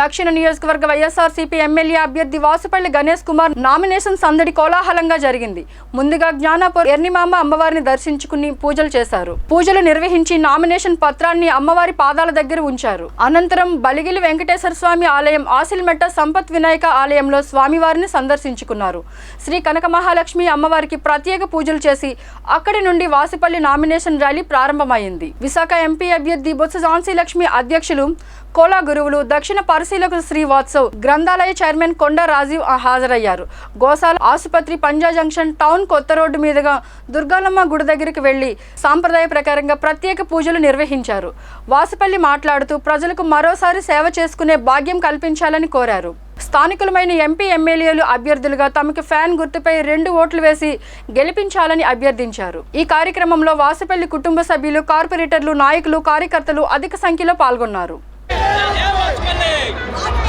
దక్షిణ నియోజకవర్గ వైఎస్ఆర్సీపీ ఎమ్మెల్యే అభ్యర్థి వాసుపల్లి గణేష్ కుమార్ నామినేషన్ సందడి కోలాహలంగా జరిగింది. ముందుగా జ్ఞానాపూర్ ఎర్నిమామ అమ్మవారిని దర్శించుకుని పూజలు చేశారు. పూజలు నిర్వహించి నామినేషన్ పత్రాన్ని అమ్మవారి పాదాల దగ్గర ఉంచారు. అనంతరం బలిగిలి వెంకటేశ్వర స్వామి ఆలయం ఆసిల్మెట్ట సంపత్ వినాయక ఆలయంలో స్వామివారిని సందర్శించుకున్నారు. శ్రీ కనక మహాలక్ష్మి అమ్మవారికి ప్రత్యేక పూజలు చేసి అక్కడి నుండి వాసుపల్లి నామినేషన్ ర్యాలీ ప్రారంభమైంది. విశాఖ ఎంపీ అభ్యర్థి బొత్స ఝాన్సీ లక్ష్మి అధ్యక్షులు కోలా గురువులు దక్షిణ పరిశీలకులు శ్రీవాత్సవ్ గ్రంథాలయ చైర్మన్ కొండ రాజీవ్ హాజరయ్యారు. గోసాల ఆసుపత్రి పంజా జంక్షన్ టౌన్ కొత్త రోడ్డు మీదుగా దుర్గాలమ్మ గుడి దగ్గరికి వెళ్ళి సాంప్రదాయ ప్రకారంగా ప్రత్యేక పూజలు నిర్వహించారు. వాసుపల్లి మాట్లాడుతూ ప్రజలకు మరోసారి సేవ చేసుకునే భాగ్యం కల్పించాలని కోరారు. స్థానికులమైన ఎంపీ ఎమ్మెల్యేలు అభ్యర్థులుగా తమకు ఫ్యాన్ గుర్తుపై రెండు ఓట్లు వేసి గెలిపించాలని అభ్యర్థించారు. ఈ కార్యక్రమంలో వాసుపల్లి కుటుంబ సభ్యులు కార్పొరేటర్లు నాయకులు కార్యకర్తలు అధిక సంఖ్యలో పాల్గొన్నారు. নাই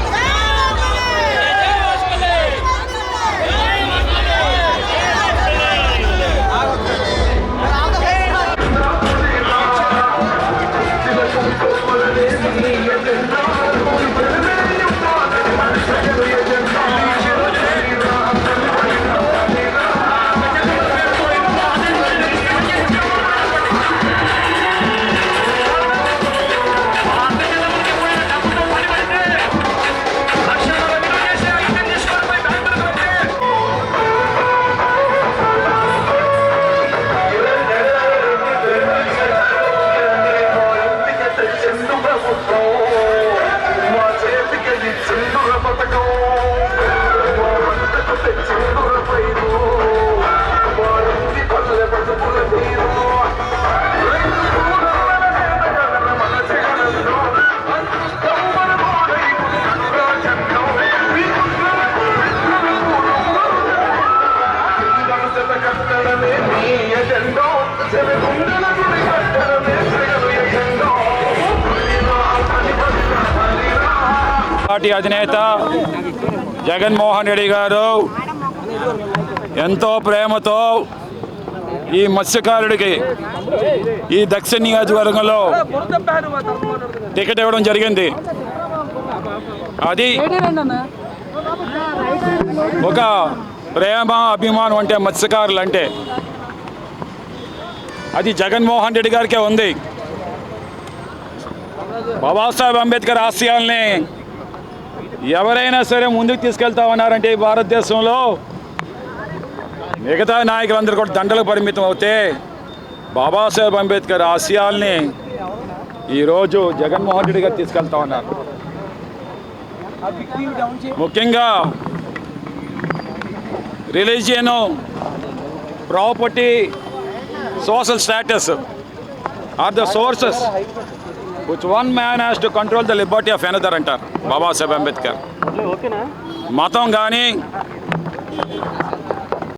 పార్టీ అధినేత జగన్మోహన్ రెడ్డి గారు ఎంతో ప్రేమతో ఈ మత్స్యకారుడికి ఈ దక్షిణ నియోజకవర్గంలో టికెట్ ఇవ్వడం జరిగింది. అది ఒక ప్రేమ అభిమానం అంటే మత్స్యకారులు అంటే అది జగన్మోహన్ రెడ్డి గారికే ఉంది. బాబాసాహెబ్ అంబేద్కర్ ఆశయాల్ని ఎవరైనా సరే ముందుకు తీసుకెళ్తా ఉన్నారంటే ఈ భారతదేశంలో మిగతా నాయకులందరూ కూడా దండలకు పరిమితం అవుతే బాబాసాహెబ్ అంబేద్కర్ ఆశయాల్ని ఈరోజు జగన్మోహన్ రెడ్డి గారు తీసుకెళ్తా ఉన్నారు. ముఖ్యంగా religion property social status are the sources which one man has to control the liberty of another అంటారు బాబాసాహెబ్ అంబేద్కర్ మతం కానీ